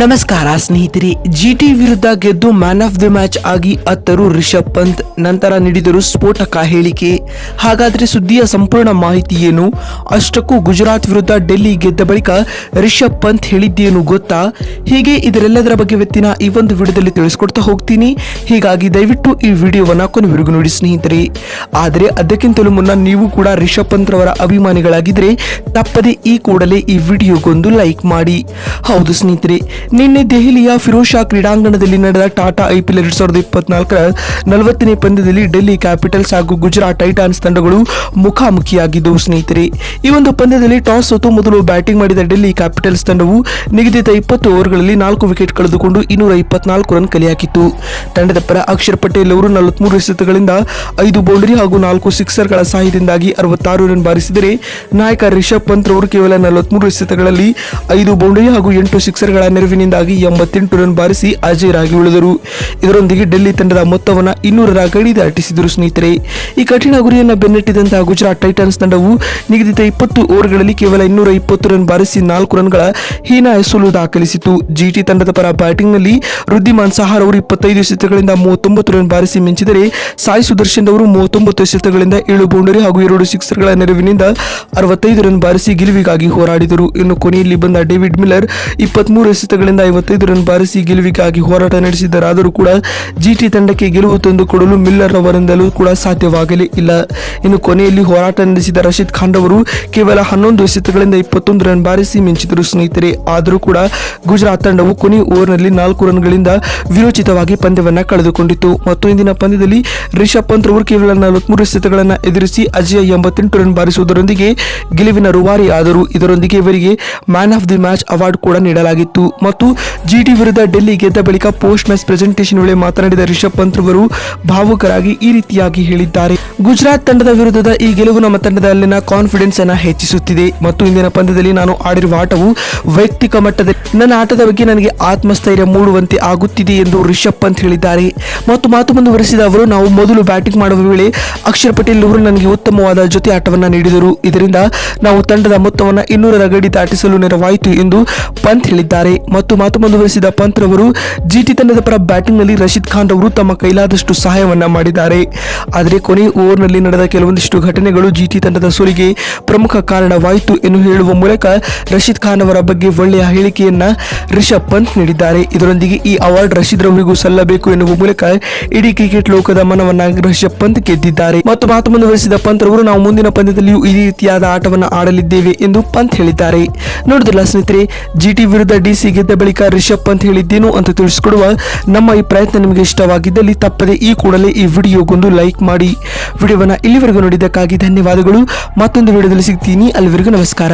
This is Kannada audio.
ನಮಸ್ಕಾರ, ಸ್ನೇಹಿತರೆ. ಜಿಟಿ ವಿರುದ್ಧ ಗೆದ್ದು ಮ್ಯಾನ್ ಆಫ್ ದಿ ಮ್ಯಾಚ್ ಆಗಿ ಅತ್ತರು ರಿಷಬ್ ಪಂತ್, ನಂತರ ನೀಡಿದರು ಸ್ಫೋಟಕ ಹೇಳಿಕೆ. ಹಾಗಾದರೆ ಸುದ್ದಿಯ ಸಂಪೂರ್ಣ ಮಾಹಿತಿ ಏನು? ಅಷ್ಟಕ್ಕೂ ಗುಜರಾತ್ ವಿರುದ್ಧ ಡೆಲ್ಲಿ ಗೆದ್ದ ಬಳಿಕ ರಿಷಬ್ ಪಂತ್ ಹೇಳಿದ್ದೇನು ಗೊತ್ತಾ? ಹೀಗೆ ಇದರೆಲ್ಲದರ ಬಗ್ಗೆ ವ್ಯಕ್ತಿನ ಈ ಒಂದು ವಿಡಿಯೋದಲ್ಲಿ ತಿಳಿಸ್ಕೊಡ್ತಾ ಹೋಗ್ತೀನಿ. ಹೀಗಾಗಿ ದಯವಿಟ್ಟು ಈ ವಿಡಿಯೋವನ್ನು ಕೊನೆವರೆಗೂ ನೋಡಿ, ಸ್ನೇಹಿತರೆ. ಆದರೆ ಅದಕ್ಕಿಂತಲೂ ಮುನ್ನ ನೀವು ಕೂಡ ರಿಷಬ್ ಪಂತ್ ರವರ ಅಭಿಮಾನಿಗಳಾಗಿದ್ದರೆ ತಪ್ಪದೆ ಈ ಕೂಡಲೇ ಈ ವಿಡಿಯೋಗೊಂದು ಲೈಕ್ ಮಾಡಿ. ಹೌದು, ಸ್ನೇಹಿತರೆ. ನಿನ್ನೆ ದೆಹಲಿಯ ಫಿರೋಜ್ ಶಾ ಕ್ರೀಡಾಂಗಣದಲ್ಲಿ ನಡೆದ ಟಾಟಾ ಐಪಿಎಲ್ ಎರಡ್ ಸಾವಿರದ ಇಪ್ಪತ್ನಾಲ್ಕರ ನಲವತ್ತನೇ ಪಂದ್ಯದಲ್ಲಿ ಡೆಲ್ಲಿ ಕ್ಯಾಪಿಟಲ್ಸ್ ಹಾಗೂ ಗುಜರಾತ್ ಟೈಟಾನ್ಸ್ ತಂಡಗಳು ಮುಖಾಮುಖಿಯಾಗಿದ್ದವು ಸ್ನೇಹಿತರೆ, ಈ ಒಂದು ಪಂದ್ಯದಲ್ಲಿ ಟಾಸ್ ಸೋತು ಮೊದಲು ಬ್ಯಾಟಿಂಗ್ ಮಾಡಿದ ಡೆಲ್ಲಿ ಕ್ಯಾಪಿಟಲ್ಸ್ ತಂಡವು ನಿಗದಿತ ಇಪ್ಪತ್ತು ಓವರ್ಗಳಲ್ಲಿ ನಾಲ್ಕು ವಿಕೆಟ್ ಕಳೆದುಕೊಂಡು ಇನ್ನೂರ ಇಪ್ಪತ್ನಾಲ್ಕು ರನ್ ಕಲೆಹಾಕಿತು ತಂಡದ ಪರ ಅಕ್ಷರ್ ಪಟೇಲ್ ಅವರು ನಲವತ್ಮೂರು ಎಸೆತಗಳಿಂದ ಐದು ಬೌಂಡರಿ ಹಾಗೂ ನಾಲ್ಕು ಸಿಕ್ಸರ್ಗಳ ಸಹಾಯದಿಂದಾಗಿ ಅರವತ್ತಾರು ರನ್ ಬಾರಿಸಿದರೆ, ನಾಯಕ ರಿಷಬ್ ಪಂತ್ ಅವರು ಕೇವಲ ನಲವತ್ಮೂರು ಎಸೆತಗಳಲ್ಲಿ ಐದು ಬೌಂಡರಿ ಹಾಗೂ ಎಂಟು ಸಿಕ್ಸರ್ಗಳ ನೆರವಿನಿಂದಾಗಿ ಎಂಬತ್ತೆಂಟು ರನ್ ಬಾರಿಸಿ ಅಜೇರಾಗಿ ಉಳಿದರು. ಇದರೊಂದಿಗೆ ಡೆಲ್ಲಿ ತಂಡದ ಮೊತ್ತವನ್ನು ಇನ್ನೂರರ ಗಡಿ ದಾಟಿಸಿದರು ಸ್ನೇಹಿತರೆ. ಈ ಕಠಿಣ ಗುರಿಯನ್ನು ಬೆನ್ನಟ್ಟಿದಂತಹ ಗುಜರಾತ್ ಟೈಟನ್ಸ್ ತಂಡವು ನಿಗದಿತ ಇಪ್ಪತ್ತು ಓವರ್ಗಳಲ್ಲಿ ಕೇವಲ ಇನ್ನೂರ ಇಪ್ಪತ್ತು ರನ್ ಬಾರಿಸಿ ನಾಲ್ಕು ರನ್ಗಳ ಹೀನಾಯ ಸೋಲು ದಾಖಲಿಸಿತು ಜಿಟಿ ತಂಡದ ಪರ ಬ್ಯಾಟಿಂಗ್ನಲ್ಲಿ ವೃದ್ಧಿಮಾನ್ ಸಹಾರ್ ಅವರು ಇಪ್ಪತ್ತೈದು ಎಸೆತಗಳಿಂದ ಮೂವತ್ತೊಂಬತ್ತು ರನ್ ಬಾರಿಸಿ ಮಿಂಚಿದರೆ ಸಾಯಿ ಸುದರ್ಶನ್ ಅವರು ಮೂವತ್ತೊಂಬತ್ತು ಎಸೆತಗಳಿಂದ ಏಳು ಬೌಂಡರಿ ಹಾಗೂ ಎರಡು ಸಿಕ್ಸರ್ಗಳ ನೆರವಿನಿಂದ ಅರವತ್ತೈದು ರನ್ ಬಾರಿಸಿ ಗೆಲುವಿಗಾಗಿ ಹೋರಾಡಿದರು. ಇನ್ನು ಕೊನೆಯಲ್ಲಿ ಬಂದ ಡೇವಿಡ್ ಮಿಲ್ಲರ್ ಇಪ್ಪತ್ಮೂರು ಎಸೆತಗಳಿಂದ ಐವತ್ತೈದು ರನ್ ಬಾರಿಸಿ ಗೆಲುವಿಗಾಗಿ ಹೋರಾಟ ನಡೆಸಿದರಾದರೂ ಕೂಡ ಜಿಟಿ ತಂಡಕ್ಕೆ ಗೆಲುವು ತಂದುಕೊಡಲು ಮಿಲ್ಲರ್ ಅವರಿಂದಲೂ ಕೂಡ ಸಾಧ್ಯವಾಗಲೇ ಇಲ್ಲ. ಇನ್ನು ಕೊನೆಯಲ್ಲಿ ಹೋರಾಟ ನಡೆಸಿದ ರಶೀದ್ ಖಾನ್ ಅವರು ಕೇವಲ ಹನ್ನೊಂದು ಎಸೆತಗಳಿಂದ ಇಪ್ಪತ್ತೊಂದು ರನ್ ಬಾರಿಸಿ ಮಿಂಚಿದರು. ಸ್ನೇಹಿತರೆ, ಆದರೂ ಕೂಡ ಗುಜರಾತ್ ತಂಡವು ಕೊನೆ ಓವರ್ನಲ್ಲಿ ನಾಲ್ಕು ರನ್ಗಳಿಂದ ವಿರೋಚಿತವಾಗಿ ಪಂದ್ಯವನ್ನು ಕಳೆದುಕೊಂಡಿತು ಮತ್ತು ಇಂದಿನ ಪಂದ್ಯದಲ್ಲಿ ರಿಷಬ್ ಪಂತ್ ಅವರು ಕೇವಲ ನಲವತ್ಮೂರು ಎಸೆತಗಳನ್ನು ಎದುರಿಸಿ ಅಜಯ್ ಎಂಬತ್ತೆಂಟು ರನ್ ಬಾರಿಸುವುದರೊಂದಿಗೆ ಗೆಲುವಿನ ರೂವಾರಿ ಆದರು. ಇದರೊಂದಿಗೆ ಇವರಿಗೆ man of the match award ಕೂಡ ನೀಡಲಾಗಿತ್ತು. ಮತ್ತು ಜಿಟಿ ವಿರುದ್ಧ ಡೆಲ್ಲಿ ಗೆದ್ದ ಬಳಿಕ ಪೋಸ್ಟ್ ಮ್ಯಾಚ್ ಪ್ರೆಸೆಂಟೇಷನ್ ವೇಳೆ ಮಾತನಾಡಿದ ರಿಷಬ್ ಪಂತ್ ಅವರು ಭಾವುಕರಾಗಿ ಈ ರೀತಿಯಾಗಿ ಹೇಳಿದ್ದಾರೆ. ಗುಜರಾತ್ ತಂಡದ ವಿರುದ್ಧದ ಈ ಗೆಲುವು ನಮ್ಮ ತಂಡದಲ್ಲಿನ ಕಾನ್ಫಿಡೆನ್ಸ್ ಅನ್ನ ಹೆಚ್ಚಿಸುತ್ತಿದೆ. ಮತ್ತು ಇಂದಿನ ಪಂದ್ಯದಲ್ಲಿ ನಾನು ಆಡಿರುವ ಆಟವು ವೈಯಕ್ತಿಕ ಮಟ್ಟದಲ್ಲಿ ನನ್ನ ಆಟದ ಬಗ್ಗೆ ನನಗೆ ಆತ್ಮಸ್ಥೈರ್ಯ ಮೂಡುವಂತೆ ಆಗುತ್ತಿದೆ ಎಂದು ರಿಷಬ್ ಪಂತ್ ಹೇಳಿದ್ದಾರೆ. ಮತ್ತು ಮಾತು ಮುಂದುವರೆಸಿದ ಅವರು, ನಾವು ಮೊದಲು ಬ್ಯಾಟಿಂಗ್ ಮಾಡುವ ವೇಳೆ ಅಕ್ಷರ್ ಪಟೇಲ್ ಅವರು ನನಗೆ ಉತ್ತಮವಾದ ಜೊತೆ ಆಟವನ್ನು ನೀಡಿದರು. ಇದರಿಂದ ನಾವು ತಂಡದ ಮೊತ್ತವನ್ನು ಇನ್ನೂರರ ಗಡಿ ದಾಟಿಸಲು ನೆರವಾಯಿತು ಎಂದು ಪಂತ್ ಹೇಳಿದ್ದಾರೆ. ಮತ್ತು ಮಾತು ಮುಂದುವರೆಸಿದ ಪಂತ್ ರವರು ಜಿಟಿ ತಂಡದ ಪರ ಬ್ಯಾಟಿಂಗ್ನಲ್ಲಿ ರಶೀದ್ ಖಾನ್ ಅವರು ತಮ್ಮ ಕೈಲಾದಷ್ಟು ಸಹಾಯವನ್ನ ಮಾಡಿದ್ದಾರೆ. ಆದರೆ ಕೊನೆ ಓವರ್ನಲ್ಲಿ ನಡೆದ ಕೆಲವೊಂದಿಷ್ಟು ಘಟನೆಗಳು ಜಿಟಿ ತಂಡದ ಸೋಲಿಗೆ ಪ್ರಮುಖ ಕಾರಣವಾಯಿತು ಎಂದು ಹೇಳುವ ಮೂಲಕ ರಶೀದ್ ಖಾನ್ ಅವರ ಬಗ್ಗೆ ಒಳ್ಳೆಯ ಹೇಳಿಕೆಯನ್ನ ರಿಷಬ್ ಪಂತ್ ನೀಡಿದ್ದಾರೆ. ಇದರೊಂದಿಗೆ ಈ ಅವಾರ್ಡ್ ರಶೀದ್ ರವರಿಗೂ ಸಲ್ಲಬೇಕು ಎನ್ನುವ ಮೂಲಕ ಇಡೀ ಕ್ರಿಕೆಟ್ ಲೋಕದ ಮನವನ್ನ ರಿಷಬ್ ಪಂತ್ ಗೆದ್ದಿದ್ದಾರೆ. ಮತ್ತು ಮಾತು ಮುಂದುವರೆಸಿದ ಪಂತ್ ರವರು, ನಾವು ಮುಂದಿನ ಪಂದ್ಯದಲ್ಲಿಯೂ ಈ ರೀತಿಯಾದ ಆಟವನ್ನು ಆಡಲಿದ್ದೇವೆ ಎಂದು ಪಂತ್ ಹೇಳಿದ್ದಾರೆ. ನೋಡಿದ್ರಲ್ಲ ಸ್ನೇಹಿತರೆ ಜಿ ಟಿ ವಿರುದ್ಧ ಡಿ ಸಿ ಗೆದ್ದ ಬಳಿಕ ರಿಷಬ್ ಅಂತ ಹೇಳಿದ್ದೇನು ಅಂತ ತಿಳಿಸಿಕೊಡುವ ನಮ್ಮ ಈ ಪ್ರಯತ್ನ ನಿಮಗೆ ಇಷ್ಟವಾಗಿದ್ದಲ್ಲಿ ತಪ್ಪದೆ ಈ ಕೂಡಲೇ ಈ ವಿಡಿಯೋಗೊಂದು ಲೈಕ್ ಮಾಡಿ. ವಿಡಿಯೋವನ್ನು ಇಲ್ಲಿವರೆಗೂ ನೋಡಿದ್ದಕ್ಕಾಗಿ ಧನ್ಯವಾದಗಳು. ಮತ್ತೊಂದು ವಿಡಿಯೋದಲ್ಲಿ ಸಿಗ್ತೀನಿ. ಅಲ್ಲಿವರೆಗೂ ನಮಸ್ಕಾರ.